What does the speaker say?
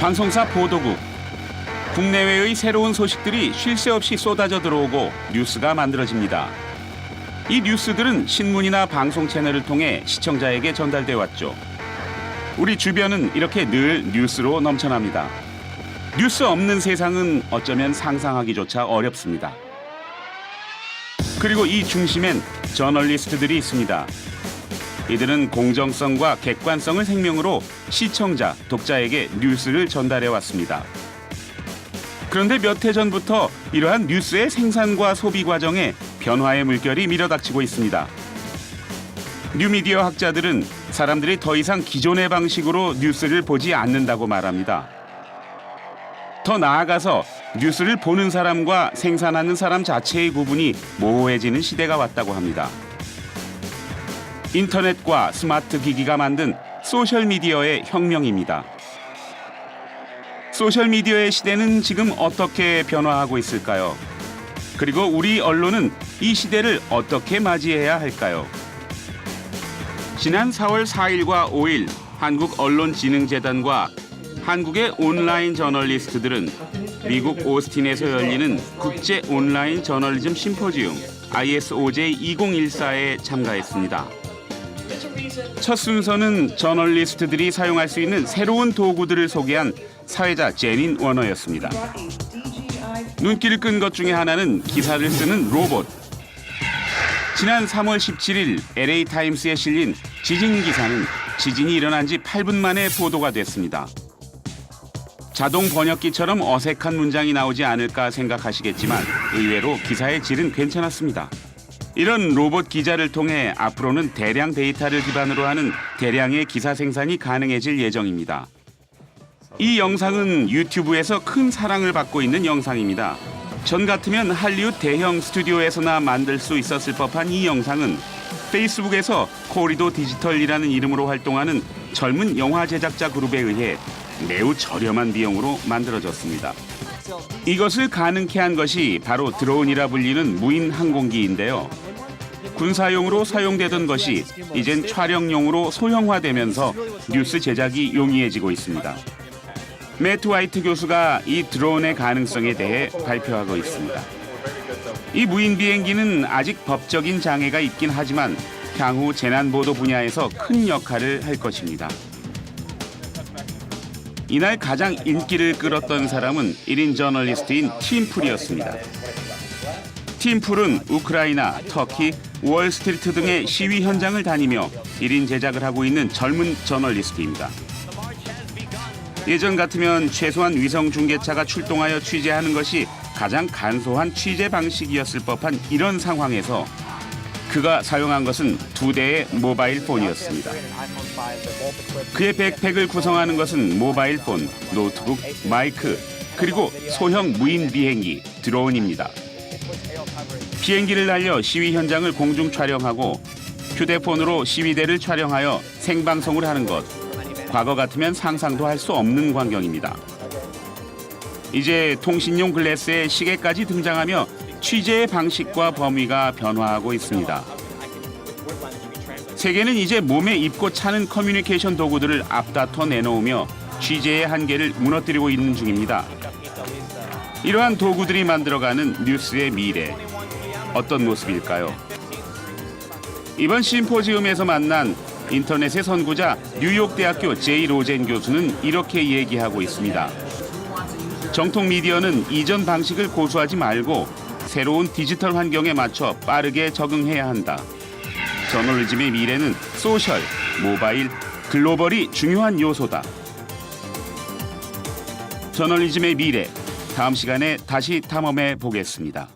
방송사 보도국 국내외의 새로운 소식들이 쉴 새 없이 쏟아져 들어오고 뉴스가 만들어집니다. 이 뉴스들은 신문이나 방송 채널을 통해 시청자에게 전달돼 왔죠. 우리 주변은 이렇게 늘 뉴스로 넘쳐납니다. 뉴스 없는 세상은 어쩌면 상상하기조차 어렵습니다. 그리고 이 중심엔 저널리스트들이 있습니다. 이들은 공정성과 객관성을 생명으로 시청자, 독자에게 뉴스를 전달해 왔습니다. 그런데 몇 해 전부터 이러한 뉴스의 생산과 소비 과정에 변화의 물결이 밀어닥치고 있습니다. 뉴미디어 학자들은 사람들이 더 이상 기존의 방식으로 뉴스를 보지 않는다고 말합니다. 더 나아가서 뉴스를 보는 사람과 생산하는 사람 자체의 구분이 모호해지는 시대가 왔다고 합니다. 인터넷과 스마트 기기가 만든 소셜 미디어의 혁명입니다. 소셜 미디어의 시대는 지금 어떻게 변화하고 있을까요? 그리고 우리 언론은 이 시대를 어떻게 맞이해야 할까요? 지난 4월 4일과 5일 한국언론진흥재단과 한국의 온라인 저널리스트들은 미국 오스틴에서 열리는 국제 온라인 저널리즘 심포지움 ISOJ 2014에 참가했습니다. 첫 순서는 저널리스트들이 사용할 수 있는 새로운 도구들을 소개한 사회자 제닌 워너였습니다. 눈길을 끈 것 중에 하나는 기사를 쓰는 로봇. 지난 3월 17일 LA 타임스에 실린 지진 기사는 지진이 일어난 지 8분 만에 보도가 됐습니다. 자동 번역기처럼 어색한 문장이 나오지 않을까 생각하시겠지만 의외로 기사의 질은 괜찮았습니다. 이런 로봇 기자를 통해 앞으로는 대량 데이터를 기반으로 하는 대량의 기사 생산이 가능해질 예정입니다. 이 영상은 유튜브에서 큰 사랑을 받고 있는 영상입니다. 전 같으면 할리우드 대형 스튜디오에서나 만들 수 있었을 법한 이 영상은 페이스북에서 코리도 디지털이라는 이름으로 활동하는 젊은 영화 제작자 그룹에 의해 매우 저렴한 비용으로 만들어졌습니다. 이것을 가능케 한 것이 바로 드론이라 불리는 무인 항공기인데요. 군사용으로 사용되던 것이 이젠 촬영용으로 소형화되면서 뉴스 제작이 용이해지고 있습니다. 매트 화이트 교수가 이 드론의 가능성에 대해 발표하고 있습니다. 이 무인 비행기는 아직 법적인 장애가 있긴 하지만 향후 재난 보도 분야에서 큰 역할을 할 것입니다. 이날 가장 인기를 끌었던 사람은 1인 저널리스트인 팀풀이었습니다. 팀풀은 우크라이나, 터키, 월스트리트 등의 시위 현장을 다니며 1인 제작을 하고 있는 젊은 저널리스트입니다. 예전 같으면 최소한 위성 중계차가 출동하여 취재하는 것이 가장 간소한 취재 방식이었을 법한 이런 상황에서 그가 사용한 것은 두 대의 모바일 폰이었습니다. 그의 백팩을 구성하는 것은 모바일 폰, 노트북, 마이크, 그리고 소형 무인 비행기 드론입니다. 비행기를 날려 시위 현장을 공중 촬영하고 휴대폰으로 시위대를 촬영하여 생방송을 하는 것. 과거 같으면 상상도 할 수 없는 광경입니다. 이제 통신용 글래스에 시계까지 등장하며 취재의 방식과 범위가 변화하고 있습니다. 세계는 이제 몸에 입고 차는 커뮤니케이션 도구들을 앞다퉈 내놓으며 취재의 한계를 무너뜨리고 있는 중입니다. 이러한 도구들이 만들어가는 뉴스의 미래 어떤 모습일까요? 이번 심포지움에서 만난 인터넷의 선구자 뉴욕대학교 제이 로젠 교수는 이렇게 얘기하고 있습니다. 정통 미디어는 이전 방식을 고수하지 말고 새로운 디지털 환경에 맞춰 빠르게 적응해야 한다. 저널리즘의 미래는 소셜, 모바일, 글로벌이 중요한 요소다. 저널리즘의 미래 다음 시간에 다시 탐험해 보겠습니다.